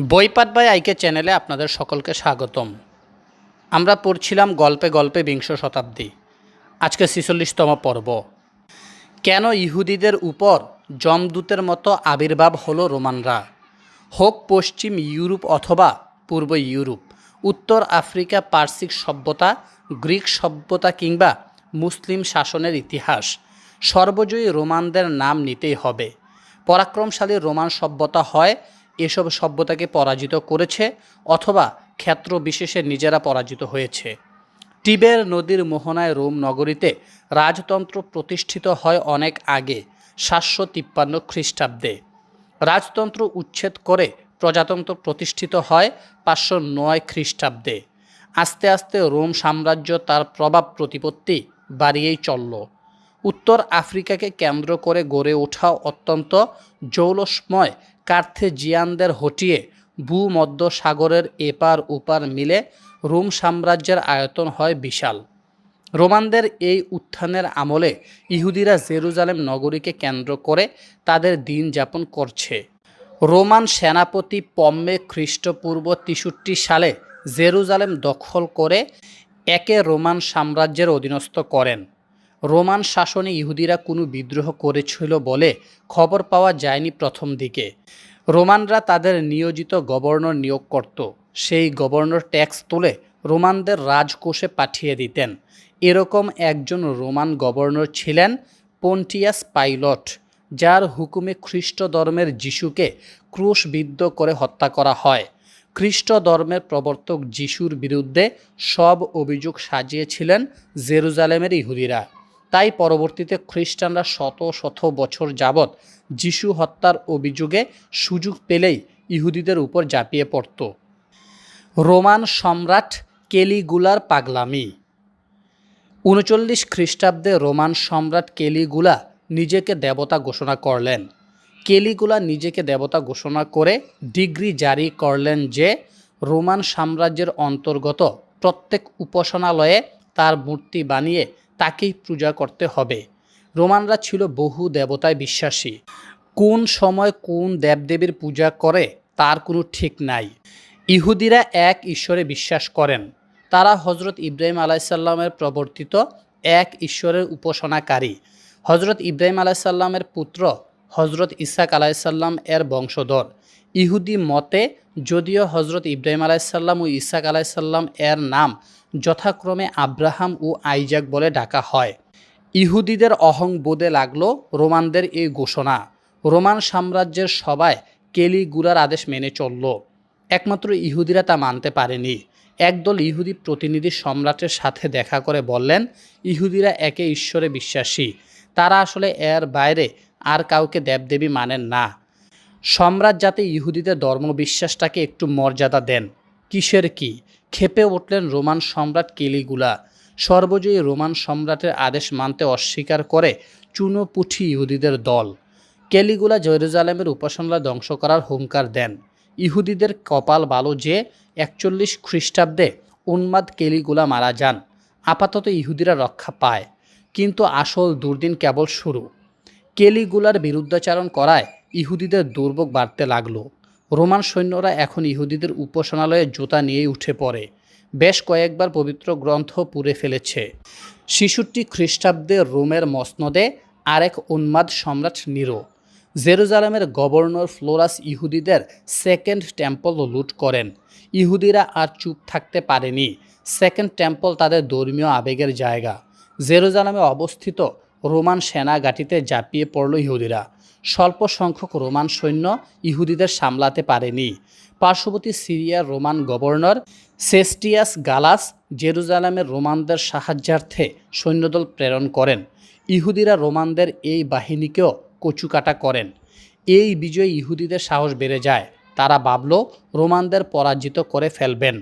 বইপাট by আইকে চ্যানেলে আপনাদের সকলকে স্বাগতম। আমরা পড়ছিলাম গল্পে গল্পে বিংশ শতাব্দী। আজকে ছিচল্লিশতম পর্ব। কেন ইহুদিদের উপর জমদূতের মতো আবির্ভাব হলো রোমানরা? হোক পশ্চিম ইউরোপ অথবা পূর্ব ইউরোপ, উত্তর আফ্রিকা পার্সিক সভ্যতা, গ্রিক সভ্যতা কিংবা মুসলিম শাসনের ইতিহাস, সর্বজয়ী রোমানদের নাম নিতেই হবে। পরাক্রমশালী রোমান সভ্যতা হয় এসব সভ্যতাকে পরাজিত করেছে অথবা ক্ষেত্র বিশেষে নিজেরা পরাজিত হয়েছে। টিবের নদীর মোহনায় রোম নগরীতে রাজতন্ত্র প্রতিষ্ঠিত হয় অনেক আগে, সাতশো তিপ্পান্ন খ্রিস্টাব্দে। রাজতন্ত্র উচ্ছেদ করে প্রজাতন্ত্র প্রতিষ্ঠিত হয় পাঁচশো নয় খ্রিস্টাব্দে। আস্তে আস্তে রোম সাম্রাজ্য তার প্রভাব প্রতিপত্তি বাড়িয়েই চলল। উত্তর আফ্রিকাকে কেন্দ্র করে গড়ে ওঠা অত্যন্ত জৌলসময় কার্থেজিয়ানদের হটিয়ে ভূমধ্য সাগরের এপার ওপার মিলে রোম সাম্রাজ্যের আয়তন হয় বিশাল। রোমানদের এই উত্থানের আমলে ইহুদিরা জেরুজালেম নগরীকে কেন্দ্র করে তাদের দিন যাপন করছে। রোমান সেনাপতি পম্মে খ্রিস্টপূর্ব তেষট্টি সালে জেরুজালেম দখল করে একে রোমান সাম্রাজ্যের অধীনস্থ করেন। রোমান শাসনে ইহুদিরা কোনো বিদ্রোহ করেছিল বলে খবর পাওয়া যায়নি প্রথম দিকে। রোমানরা তাদের নিয়োজিত গভর্নর নিয়োগ করত। সেই গভর্নর ট্যাক্স তুলে রোমানদের রাজকোষে পাঠিয়ে দিতেন। এরকম একজন রোমান গভর্নর ছিলেন পন্টিয়াস পাইলট, যার হুকুমে খ্রিস্ট ধর্মের যিশুকে ক্রুশবিদ্ধ করে হত্যা করা হয়। খ্রিস্ট ধর্মের প্রবর্তক যিশুর বিরুদ্ধে সব অভিযোগ সাজিয়েছিলেন জেরুজালেমের ইহুদিরা। তাই পরবর্তীতে খ্রিস্টানরা শত শত বছর যাবৎ যিশু হত্যার অভিযোগে সুযোগ পেলেই ইহুদিদের উপর ঝাঁপিয়ে পড়ত। রোমান সম্রাট কেলিগুলার পাগলামি। উনচল্লিশ খ্রিস্টাব্দে রোমান সম্রাট কেলিগুলা নিজেকে দেবতা ঘোষণা করলেন। কেলিগুলা নিজেকে দেবতা ঘোষণা করে ডিগ্রি জারি করলেন যে রোমান সাম্রাজ্যের অন্তর্গত প্রত্যেক উপাসনালয়ে তার মূর্তি বানিয়ে তাকেই পূজা করতে হবে। রোমানরা ছিল বহু দেবতায় বিশ্বাসী। কোন সময় কোন দেবদেবীর পূজা করে, তার কোনো ঠিক নাই। ইহুদিরা এক ঈশ্বরে বিশ্বাস করেন। তারা হজরত ইব্রাহিম আলাইসাল্লামের প্রবর্তিত এক ঈশ্বরের উপাসনাকারী। হজরত ইব্রাহিম আলাইসাল্লামের পুত্র হজরত ইসাক আলাইসাল্লাম এর বংশধর। ইহুদি মতে, যদিও হজরত ইব্রাহিম আলাইসাল্লাম ও ইসাক আলাইসাল্লাম এর নাম যথাক্রমে আব্রাহাম ও আইজাক বলে ডাকা হয়। ইহুদিদের অহং বোধে লাগল রোমানদের এই ঘোষণা। রোমান সাম্রাজ্যের সবাই কেলিগুলার আদেশ মেনে চলল। একমাত্র ইহুদিরা তা মানতে পারেনি। একদল ইহুদি প্রতিনিধি সম্রাটের সাথে দেখা করে বললেন, ইহুদিরা একে ঈশ্বরে বিশ্বাসী। তারা আসলে এর বাইরে আর কাউকে দেবদেবী মানেন না। সম্রাট যাতে ইহুদিদের ধর্মবিশ্বাসটাকে একটু মর্যাদা দেন। কিসের কি? ক্ষেপে উঠলেন রোমান সম্রাট কেলিগুলা। সর্বজয়ী রোমান সম্রাটের আদেশ মানতে অস্বীকার করে চুনোপুঠি ইহুদিদের দল। কেলিগুলা জেরুজালেমের উপাসনালয় ধ্বংস করার হুঙ্কার দেন। ইহুদিদের কপাল ভালো যে একচল্লিশ খ্রিস্টাব্দে উন্মাদ কেলিগুলা মারা যান। আপাতত ইহুদিরা রক্ষা পায়, কিন্তু আসল দুর্দিন কেবল শুরু। কেলিগুলার বিরুদ্ধাচারণ করায় ইহুদিদের দুর্ভোগ বাড়তে লাগল। রোমান সৈন্যরা এখন ইহুদিদের উপাসনালয়ে জুতা নিয়েই উঠে পড়ে। বেশ কয়েকবার পবিত্র গ্রন্থ পুড়ে ফেলেছে। শিশুটি খ্রিস্টাব্দে রোমের মসনদে আরেক উন্মাদ সম্রাট নিরো। জেরুজালেমের গভর্নর ফ্লোরাস ইহুদিদের সেকেন্ড টেম্পল লুট করেন। ইহুদিরা আর চুপ থাকতে পারেনি। সেকেন্ড টেম্পল তাদের ধর্মীয় আবেগের জায়গা। জেরুজালেমে অবস্থিত রোমান সেনা ঘাঁটিতে ঝাঁপিয়ে পড়ল ইহুদিরা। স্বল্প সংখ্যক রোমান সৈন্য ইহুদিদের সামলাতে পারেনি। পার্শ্ববর্তী সিরিয়ার রোমান গভর্নর সেস্টিয়াস গালাস জেরুজালেমের রোমানদের সাহায্যার্থে সৈন্যদল প্রেরণ করেন। ইহুদিরা রোমানদের এই বাহিনীকেও কচুকাটা করেন। এই বিজয় ইহুদিদের সাহস বেড়ে যায়। তারা ভাবল, রোমানদের পরাজিত করে ফেলবেন।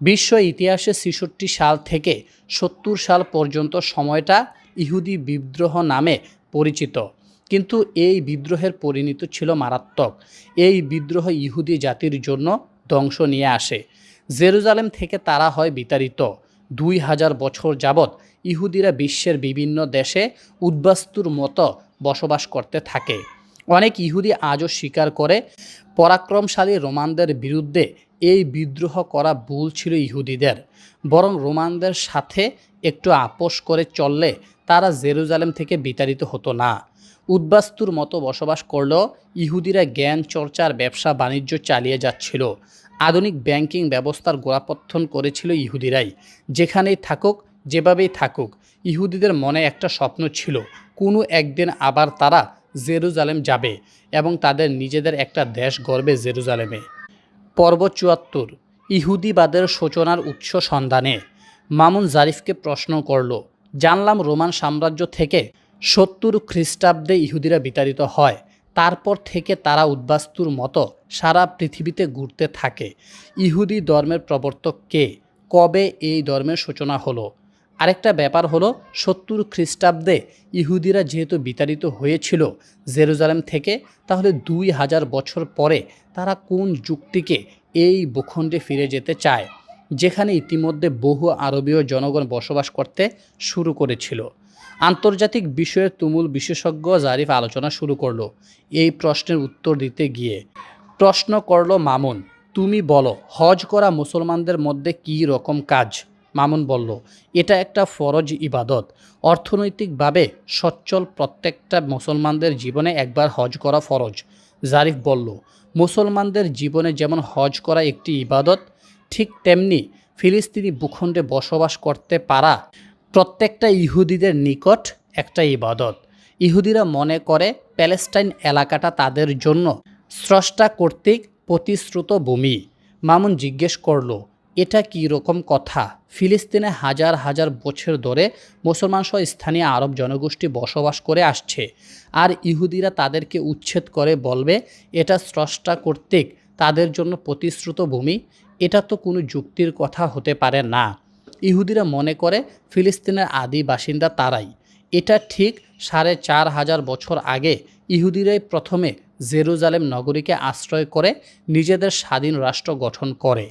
বিশ্ব ইতিহাসে ছেষট্টি সাল থেকে সত্তর সাল পর্যন্ত সময়টা ইহুদি বিদ্রোহ নামে পরিচিত। কিন্তু এই বিদ্রোহের পরিণতি ছিল মারাত্মক। এই বিদ্রোহ ইহুদি জাতির জন্য ধ্বংস নিয়ে আসে। জেরুজালেম থেকে তারা হয় বিতাড়িত। দুই হাজার বছর যাবৎ ইহুদিরা বিশ্বের বিভিন্ন দেশে উদ্বাস্তুর মতো বসবাস করতে থাকে। অনেক ইহুদি আজও স্বীকার করে, পরাক্রমশালী রোমানদের বিরুদ্ধে এই বিদ্রোহ করা ভুল ছিল ইহুদিদের। বরং রোমানদের সাথে একটু আপোষ করে চললে তারা জেরুজালেম থেকে বিতাড়িত হতো না। উদ্বাস্তুর মতো বসবাস করলেও ইহুদিরা জ্ঞান চর্চার ব্যবসা, বাণিজ্য চালিয়ে যাচ্ছিল। আধুনিক ব্যাংকিং ব্যবস্থার গোড়াপত্তন করেছিল ইহুদিরাই। যেখানেই থাকুক, যেভাবেই থাকুক, ইহুদিদের মনে একটা স্বপ্ন ছিল, কোনো একদিন আবার তারা জেরুজালেম যাবে এবং তাদের নিজেদের একটা দেশ গড়বে জেরুজালেমে। পর্ব চুয়াত্তর। ইহুদিবাদের সূচনার উৎস সন্ধানে। মামুন জারিফকে প্রশ্ন করল, জানলাম রোমান সাম্রাজ্য থেকে সত্তর খ্রিস্টাব্দে ইহুদিরা বিতাড়িত হয়। তারপর থেকে তারা উদ্বাস্তুর মতো সারা পৃথিবীতে ঘুরতে থাকে। ইহুদি ধর্মের প্রবর্তক কে? কবে এই ধর্মের সূচনা হলো? আরেকটা ব্যাপার হলো, সত্তর খ্রিস্টাব্দে ইহুদিরা যেহেতু বিতাড়িত হয়েছিল জেরুজালেম থেকে, তাহলে দুই হাজার বছর পরে তারা কোন যুক্তিকে এই ভূখণ্ডে ফিরে যেতে চায়? যেখানে ইতিমধ্যে বহু আরবীয় জনগণ বসবাস করতে শুরু করেছিল। আন্তর্জাতিক বিষয়ে তুমুল বিশেষজ্ঞ জারিফ আলোচনা শুরু করল। এই প্রশ্নের উত্তর দিতে গিয়ে, প্রশ্ন করল মামুন, তুমি বলো, হজ করা মুসলমানদের মধ্যে কী রকম কাজ? মামুন বলল, এটা একটা ফরজ ইবাদত। অর্থনৈতিকভাবে সচ্ছল প্রত্যেকটা মুসলমানদের জীবনে একবার হজ করা ফরজ। জারিফ বলল, মুসলমানদের জীবনে যেমন হজ করা একটি ইবাদত, ঠিক তেমনি ফিলিস্তিনি ভূখণ্ডে বসবাস করতে পারা প্রত্যেকটা ইহুদিদের নিকট একটা ইবাদত। ইহুদিরা মনে করে প্যালেস্টাইন এলাকাটা তাদের জন্য স্রষ্টা কর্তৃক প্রতিশ্রুত ভূমি। মামুন জিজ্ঞেস করল, এটা কী রকম কথা? ফিলিস্তিনে হাজার হাজার বছর ধরে মুসলমান সহ স্থানীয় আরব জনগোষ্ঠী বসবাস করে আসছে। আর ইহুদিরা তাদেরকে উচ্ছেদ করে বলবে, এটা স্রষ্টা কর্তৃক তাদের জন্য প্রতিশ্রুত ভূমি। এটা তো কোনো যুক্তির কথা হতে পারে না। ইহুদিরা মনে করে ফিলিস্তিনের আদি বাসিন্দা তারাই। এটা ঠিক সাড়ে চার হাজার বছর আগে ইহুদিরাই প্রথমে জেরুজালেম নগরীকে আশ্রয় করে নিজেদের স্বাধীন রাষ্ট্র গঠন করে।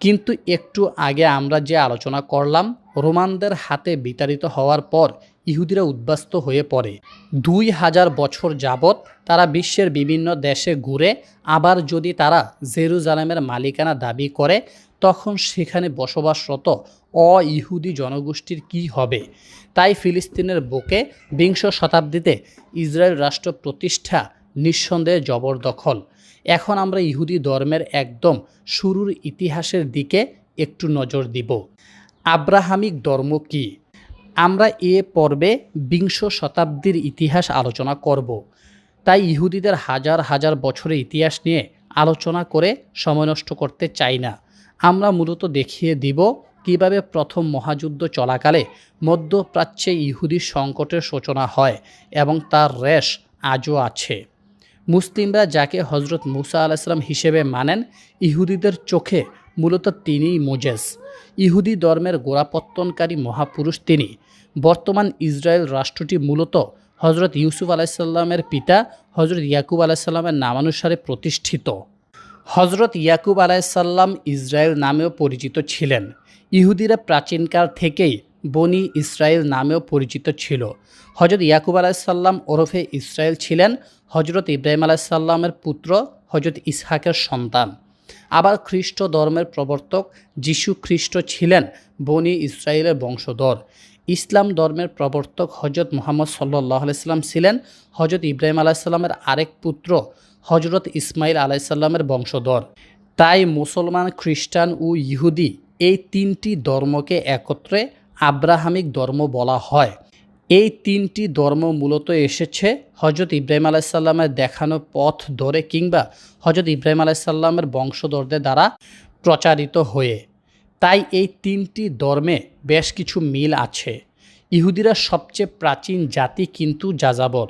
কিন্তু একটু আগে আমরা যে আলোচনা করলাম, রোমানদের হাতে বিতাড়িত হওয়ার পর ইহুদিরা উদ্বাস্ত হয়ে পড়ে। দুই হাজার বছর যাবৎ তারা বিশ্বের বিভিন্ন দেশে ঘুরে আবার যদি তারা জেরুজালেমের মালিকানা দাবি করে তখন সেখানে বসবাসরত অ ইহুদি জনগোষ্ঠীর কি হবে? তাই ফিলিস্তিনের বুকে বিংশ শতাব্দীতে ইসরায়েল রাষ্ট্র প্রতিষ্ঠা নিঃসন্দেহে জবরদখল। এখন আমরা ইহুদি ধর্মের একদম শুরুর ইতিহাসের দিকে একটু নজর দিব। আব্রাহামিক ধর্ম কি? আমরা এ পর্বে বিংশ শতাব্দীর ইতিহাস আলোচনা করব। তাই ইহুদিদের হাজার হাজার বছরের ইতিহাস নিয়ে আলোচনা করে সময় নষ্ট করতে চাই না। আমরা মূলত দেখিয়ে দিব কীভাবে প্রথম মহাযুদ্ধ চলাকালে মধ্যপ্রাচ্যে ইহুদি সংকটের সূচনা হয় এবং তার রেশ আজও আছে। মুসলিমরা যাকে হজরত মুসা আলাইসালাম হিসেবে মানেন, ইহুদিদের চোখে মূলত তিনিই মোজেস। ইহুদি ধর্মের গোড়াপত্তনকারী মহাপুরুষ তিনি। বর্তমান ইসরায়েল রাষ্ট্রটি মূলত হজরত ইউসুফ আলাইসাল্লামের পিতা হজরত ইয়াকুব আলাইসাল্লামের নামানুসারে প্রতিষ্ঠিত। হজরত ইয়াকুব আলাইসাল্লাম ইসরায়েল নামেও পরিচিত ছিলেন। ইহুদিরা প্রাচীনকাল থেকেই বনি ইসরায়েল নামেও পরিচিত ছিল। হজরত ইয়াকুব আলাইসাল্লাম ওরফে ইসরায়েল ছিলেন হজরত ইব্রাহিম আলাইসাল্লামের পুত্র হজরত ইসহাকের সন্তান। আবার খ্রিস্ট ধর্মের প্রবর্তক যিশু খ্রিস্ট ছিলেন বনি ইসরায়েলের বংশধর। ইসলাম ধর্মের প্রবর্তক হজরত মোহাম্মদ সাল্লাহ আলাইসাল্লাম ছিলেন হজরত ইব্রাহিম আলাইসাল্লামের আরেক পুত্র হজরত ইসমাইল আলাইসাল্লামের বংশধর। তাই মুসলমান, খ্রিস্টান ও ইহুদি এই তিনটি ধর্মকে একত্রে আব্রাহামিক ধর্ম বলা হয়। এই তিনটি ধর্ম মূলত এসেছে হজরত ইব্রাহিম আলাইসাল্লামের দেখানো পথ ধরে কিংবা হজরত ইব্রাহিম আলাইসাল্লামের বংশধরদের দ্বারা প্রচারিত হয়ে। তাই এই তিনটি ধর্মে বেশ কিছু মিল আছে। ইহুদিরা সবচেয়ে প্রাচীন জাতি কিন্তু যাযাবর।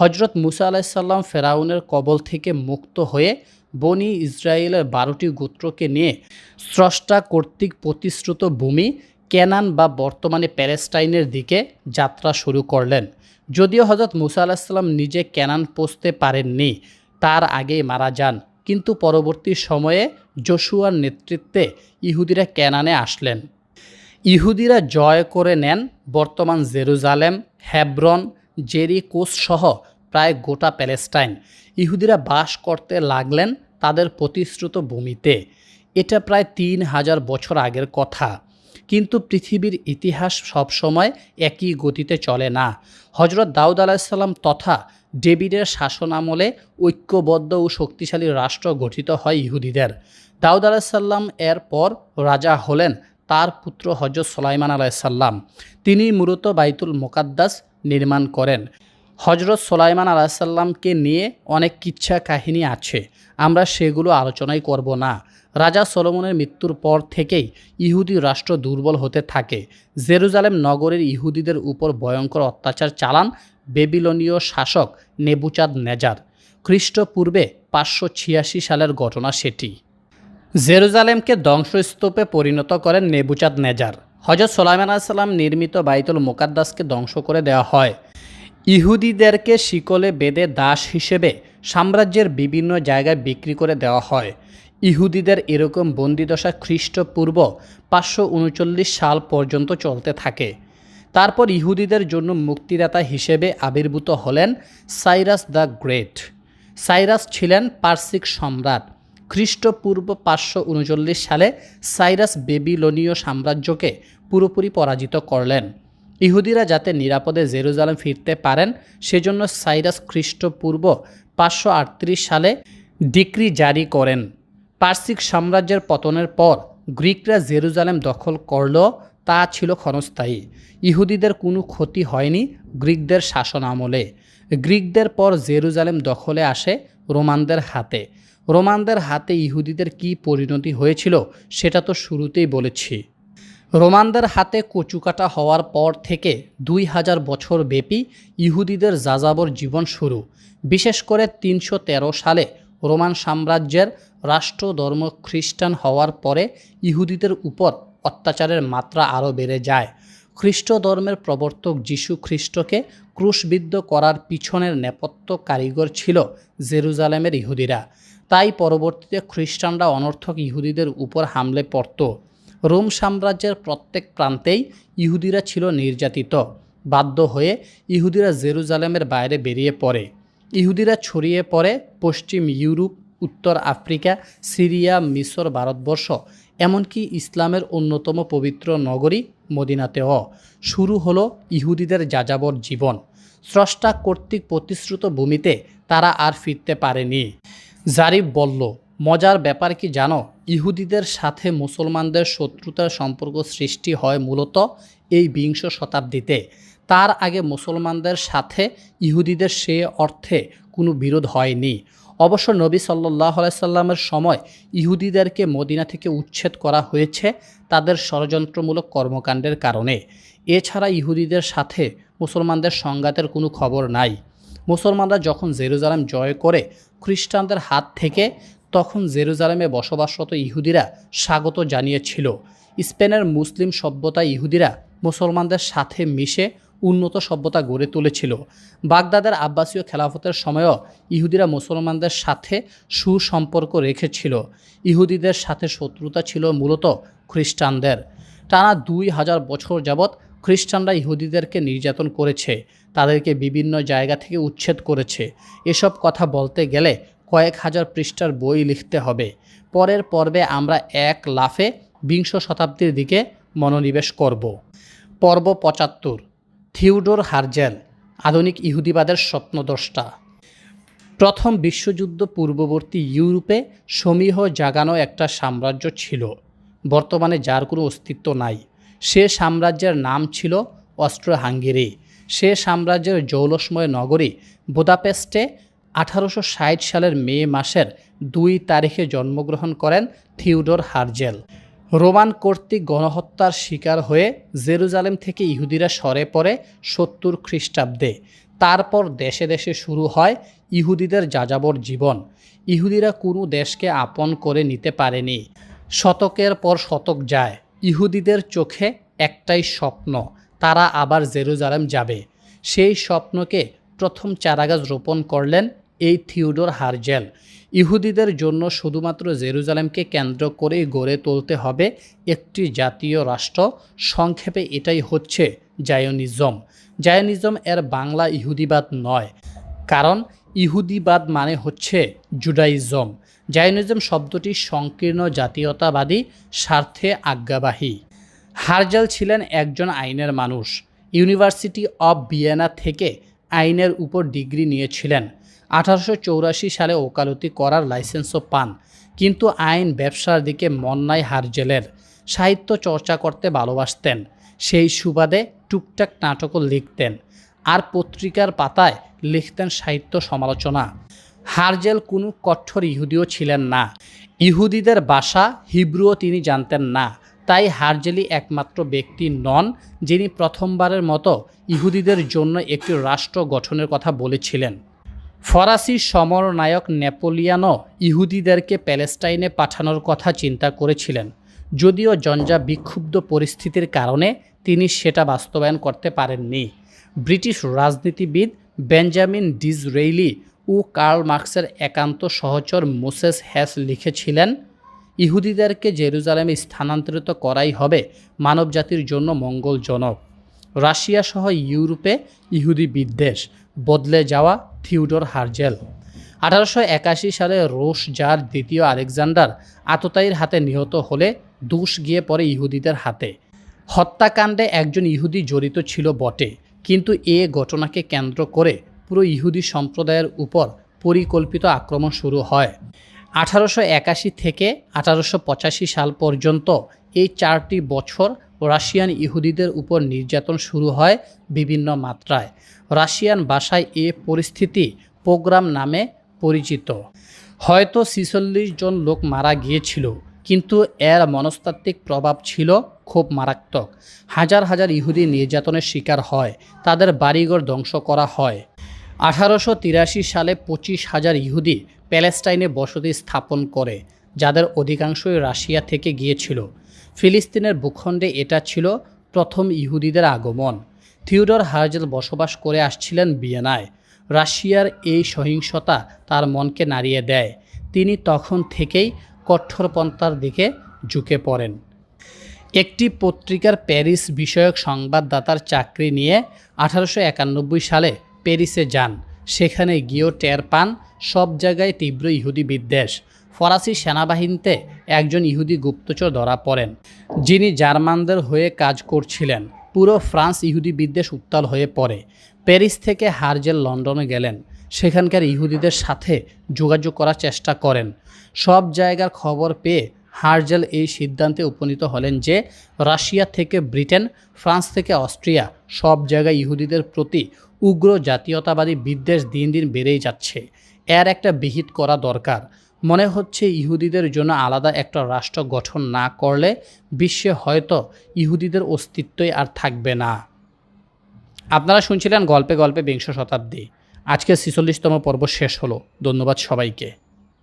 হজরত মুসা আলাইসাল্লাম ফেরাউনের কবল থেকে মুক্ত হয়ে বনি ইসরায়েলের বারোটি গোত্রকে নিয়ে স্রষ্টা কর্তৃক প্রতিশ্রুত ভূমি কেনান বা বর্তমানে প্যালেস্টাইনের দিকে যাত্রা শুরু করলেন। যদিও হজরত মুসা আলাহিসাল্লাম নিজে কেনান পৌঁছতে পারেননি, তার আগেই মারা যান। কিন্তু পরবর্তী সময়ে জশুয়ার নেতৃত্বে ইহুদিরা ক্যানানে আসলেন। ইহুদিরা জয় করে নেন বর্তমান জেরুজালেম, হেব্রন জেরিকোস সহ প্রায় গোটা প্যালেস্টাইন। ইহুদিরা বাস করতে লাগলেন তাদের প্রতিশ্রুত ভূমিতে। এটা প্রায় তিন হাজার বছর আগের কথা। কিন্তু পৃথিবীর ইতিহাস সবসময় একই গতিতে চলে না। হজরত দাউদ আলাহিসাল্লাম তথা ডেভিডের শাসন আমলে ঐক্যবদ্ধ ও শক্তিশালী রাষ্ট্র গঠিত হয় ইহুদিদের। দাউদ আলাহিসাল্লাম এর পর রাজা হলেন তার পুত্র হজরত সোলাইমান আলাহিসাল্লাম তিনি মূলত বাইতুল মোকাদ্দাস নির্মাণ করেন। হজরত সোলাইমান আলাহিসাল্লামকে নিয়ে অনেক কিচ্ছা কাহিনী আছে। আমরা সেগুলো আলোচনাই করব না। রাজা সলোমনের মৃত্যুর পর থেকেই ইহুদি রাষ্ট্র দুর্বল হতে থাকে। জেরুজালেম নগরের ইহুদিদের উপর ভয়ঙ্কর অত্যাচার চালান বেবিলনীয় শাসক নেবুচাঁদ নেজার। খ্রিস্টপূর্বে পাঁচশো ছিয়াশি সালের ঘটনা সেটি। জেরুজালেমকে ধ্বংসস্তূপে পরিণত করেন নেবুচাঁদ নেজার। হজরত সোলাইমান আলাইসাল্লাম নির্মিত বাইতুল মোকাদ্দাসকে ধ্বংস করে দেওয়া হয়। ইহুদিদেরকে শিকলে বেঁধে দাস হিসেবে সাম্রাজ্যের বিভিন্ন জায়গায় বিক্রি করে দেওয়া হয়। ইহুদিদের এরকম বন্দিদশা খ্রিস্টপূর্ব পাঁচশো উনচল্লিশ সাল পর্যন্ত চলতে থাকে। তারপর ইহুদিদের জন্য মুক্তিদাতা হিসেবে আবির্ভূত হলেন সাইরাস দ্য গ্রেট। সাইরাস ছিলেন পার্সিক সম্রাট। খ্রিস্টপূর্ব পাঁচশো উনচল্লিশ সালে সাইরাস বেবিলনীয় সাম্রাজ্যকে পুরোপুরি পরাজিত করলেন। ইহুদিরা যাতে নিরাপদে জেরুজালেম ফিরতে পারেন, সেজন্য সাইরাস খ্রিস্টপূর্ব পাঁচশো আটত্রিশ সালে ডিক্রি জারি করেন। পার্সিক সাম্রাজ্যের পতনের পর গ্রিকরা জেরুজালেম দখল করল, তা ছিল ক্ষণস্থায়ী। ইহুদিদের কোনো ক্ষতি হয়নি গ্রিকদের শাসন আমলে। গ্রিকদের পর জেরুজালেম দখলে আসে রোমানদের হাতে। রোমানদের হাতে ইহুদিদের কী পরিণতি হয়েছিল, সেটা তো শুরুতেই বলেছি। রোমানদের হাতে কচুকাটা হওয়ার পর থেকে দুই হাজার বছর ব্যাপী ইহুদিদের যাযাবর জীবন শুরু। বিশেষ করে তিনশো তেরো সালে রোমান সাম্রাজ্যের রাষ্ট্র ধর্ম খ্রিস্টান হওয়ার পরে ইহুদিদের উপর অত্যাচারের মাত্রা আরও বেড়ে যায়। খ্রিস্ট ধর্মের প্রবর্তক যীশু খ্রিস্টকে ক্রুশবিদ্ধ করার পিছনের নেপথ্য কারিগর ছিল জেরুজালেমের ইহুদিরা। তাই পরবর্তীতে খ্রিস্টানরা অনর্থক ইহুদিদের উপর হামলে পড়ত। রোম সাম্রাজ্যের প্রত্যেক প্রান্তেই ইহুদিরা ছিল নির্যাতিত, বাধ্য হয়ে ইহুদিরা জেরুজালেমের বাইরে বেরিয়ে পড়ে। ইহুদিরা ছড়িয়ে পড়ে পশ্চিম ইউরোপ, উত্তর আফ্রিকা, সিরিয়া, মিশর, ভারতবর্ষ, এমনকি ইসলামের অন্যতম পবিত্র নগরী মদিনাতেও। শুরু হলো ইহুদিদের যাযাবর জীবন। স্রষ্টা কর্তৃক প্রতিশ্রুত ভূমিতে তারা আর ফিরতে পারেনি। জারিফ বলল, মজার ব্যাপার কি জানো? ইহুদিদের সাথে মুসলমানদের শত্রুতার সম্পর্ক সৃষ্টি হয় মূলত এই বিংশ শতাব্দীতে। তার আগে মুসলমানদের সাথে ইহুদিদের সে অর্থে কোনো বিরোধ হয়নি। অবশ্য নবী সাল্লাহ সাল্লামের সময় ইহুদিদেরকে মদিনা থেকে উচ্ছেদ করা হয়েছে তাদের ষড়যন্ত্রমূলক কর্মকাণ্ডের কারণে। এছাড়া ইহুদিদের সাথে মুসলমানদের সংঘাতের কোনো খবর নাই। মুসলমানরা যখন জেরুজালেম জয় করে খ্রিস্টানদের হাত থেকে তখন জেরুজালেমে বসবাসরত ইহুদিরা স্বাগত জানিয়েছিল। স্পেনের মুসলিম সভ্যতা ইহুদিরা মুসলমানদের সাথে মিশে উন্নত সভ্যতা গড়ে তুলেছিল। বাগদাদের আব্বাসীয় খেলাফতের সময়ও ইহুদিরা মুসলমানদের সাথে সুসম্পর্ক রেখেছিল। ইহুদিদের সাথে শত্রুতা ছিল মূলত খ্রিস্টানদের। টানা দুই হাজার বছর যাবৎ খ্রিস্টানরা ইহুদিদেরকে নির্যাতন করেছে, তাদেরকে বিভিন্ন জায়গা থেকে উচ্ছেদ করেছে। এসব কথা বলতে গেলে কয়েক হাজার পৃষ্ঠার বই লিখতে হবে। পরের পর্বে আমরা এক লাফে বিংশ শতাব্দীর দিকে মনোনিবেশ করব। পর্ব পঁচাত্তর থিউডোর হারজেল, আধুনিক ইহুদিবাদের স্বপ্নদ্রষ্টা। প্রথম বিশ্বযুদ্ধ পূর্ববর্তী ইউরোপে সমীহ জাগানো একটা সাম্রাজ্য ছিল। বর্তমানে যার কোনো অস্তিত্ব নাই। সে সাম্রাজ্যের নাম ছিল অস্ট্রো হাঙ্গেরি সে সাম্রাজ্যের জৌলসময় নগরী বুদাপেস্টে আঠারোশো ষাট সালের মে মাসের দুই তারিখে জন্মগ্রহণ করেন থিউডোর হারজেল। রোমান কর্তৃক গণহত্যার শিকার হয়ে জেরুজালেম থেকে ইহুদিরা সরে পড়ে সত্তর খ্রিস্টাব্দে। তারপর দেশে দেশে শুরু হয় ইহুদিদের যাযাবর জীবন। ইহুদিরা কোনো দেশকে আপন করে নিতে পারেনি। শতকের পর শতক যায়। ইহুদিদের চোখে একটাই স্বপ্ন, তারা আবার জেরুজালেম যাবে। সেই স্বপ্নকে প্রথম চারাগাছ রোপণ করলেন এই থিওডোর হারজেল। ইহুদিদের জন্য শুধুমাত্র জেরুজালেমকে কেন্দ্র করেই গড়ে তুলতে হবে একটি জাতীয় রাষ্ট্র। সংক্ষেপে এটাই হচ্ছে জায়নিজম। জায়নিজম এর বাংলা ইহুদিবাদ নয়, কারণ ইহুদিবাদ মানে হচ্ছে জুডাইজম। জাইনিজম শব্দটি সংকীর্ণ, জাতীয়তাবাদী, স্বার্থে আজ্ঞাবাহী। হারজাল ছিলেন একজন আইনের মানুষ। ইউনিভার্সিটি অব ভিয়েনা থেকে আইনের উপর ডিগ্রি নিয়েছিলেন। আঠারোশো সালে ওকালতি করার লাইসেন্সও পান, কিন্তু আইন ব্যবসার দিকে মন নাই হারজেলের সাহিত্য চর্চা করতে ভালোবাসতেন। সেই সুবাদে টুকটাক নাটকও লিখতেন আর পত্রিকার পাতায় লিখতেন সাহিত্য সমালোচনা। হারজেল কোনো কঠোর ইহুদিও ছিলেন না। ইহুদিদের ভাষা হিব্রুও তিনি জানতেন না, তাই হারজেলি একমাত্র ব্যক্তি নন যিনি প্রথমবারের মতো ইহুদিদের জন্য একটি রাষ্ট্র গঠনের কথা বলেছিলেন। ফরাসি সমরনায়ক নেপোলিয়ানও ইহুদিদেরকে প্যালেস্টাইনে পাঠানোর কথা চিন্তা করেছিলেন, যদিও জঞ্জা বিক্ষুব্ধ পরিস্থিতির কারণে তিনি সেটা বাস্তবায়ন করতে পারেননি। ব্রিটিশ রাজনীতিবিদ বেঞ্জামিন ডিজরেইলি ও কার্ল মার্কসের একান্ত সহচর মোসেস হ্যাস লিখেছিলেন, ইহুদিদেরকে জেরুজালেমে স্থানান্তরিত করাই হবে মানবজাতির জন্য মঙ্গলজনক। রাশিয়া সহ ইউরোপে ইহুদি বিদ্বেষ বদলে যাওয়া থিউডর হার্জেল। আঠারোশো একাশি সালে রুশ জার দ্বিতীয় আলেকজান্ডার আততায়ীর হাতে নিহত হলে দুষ গিয়ে পড়ে ইহুদিদের হাতে। হত্যাকাণ্ডে একজন ইহুদি জড়িত ছিল বটে, কিন্তু এ ঘটনাকে কেন্দ্র করে পুরো ইহুদি সম্প্রদায়ের উপর পরিকল্পিত আক্রমণ শুরু হয়। আঠারোশো একাশি থেকে আঠারোশো পঁচাশি সাল পর্যন্ত এই চারটি বছর রাশিয়ান ইহুদিদের উপর নির্যাতন শুরু হয় বিভিন্ন মাত্রায়। রাশিয়ান ভাষায় এ পরিস্থিতি প্রোগ্রাম নামে পরিচিত। হয়তো ছিচল্লিশ জন লোক মারা গিয়েছিল, কিন্তু এর মনস্তাত্ত্বিক প্রভাব ছিল খুব মারাত্মক। হাজার হাজার ইহুদি নির্যাতনের শিকার হয়, তাদের বাড়িঘর ধ্বংস করা হয়। আঠারোশো তিরাশি সালে পঁচিশ হাজার ইহুদি প্যালেস্টাইনে বসতি স্থাপন করে, যাদের অধিকাংশই রাশিয়া থেকে গিয়েছিল। ফিলিস্তিনের ভূখণ্ডে এটা ছিল প্রথম ইহুদিদের আগমন। থিওডর হার্জেল বসবাস করে আসছিলেন বিয়েনায়। রাশিয়ার এই সহিংসতা তার মনকে নাড়িয়ে দেয়। তিনি তখন থেকেই কঠোরপন্থার দিকে ঝুঁকে পড়েন। একটি পত্রিকার প্যারিস বিষয়ক সংবাদদাতার চাকরি নিয়ে আঠারোশো একানব্বই সালে প্যারিসে যান। সেখানে গিয়েও টের পান, সব জায়গায় তীব্র ইহুদি বিদ্বেষ। ফরাসি সেনাবাহিনীতে একজন ইহুদি গুপ্তচর ধরা পড়েন, যিনি জার্মানদের হয়ে কাজ করছিলেন। পুরো ফ্রান্স ইহুদি বিদ্বেষ উত্তাল হয়ে পড়ে। প্যারিস থেকে হারজেল লন্ডনে গেলেন। সেখানকার ইহুদিদের সাথে যোগাযোগ করার চেষ্টা করেন। সব জায়গার খবর পেয়ে হার্জেল এই সিদ্ধান্তে উপনীত হলেন যে, রাশিয়া থেকে ব্রিটেন, ফ্রান্স থেকে অস্ট্রিয়া সব জায়গায় ইহুদিদের প্রতি উগ্র জাতীয়তাবাদী বিদ্বেষ দিন দিন বেড়েই যাচ্ছে। এর একটা বিহিত করা দরকার। মনে হচ্ছে ইহুদিদের জন্য আলাদা একটা রাষ্ট্র গঠন না করলে বিশ্বে হয়তো ইহুদিদের অস্তিত্বই আর থাকবে না। আপনারা শুনছিলেন গল্পে গল্পে বিংশ শতাব্দী। আজকে ছিচল্লিশতম পর্ব শেষ হলো। ধন্যবাদ সবাইকে।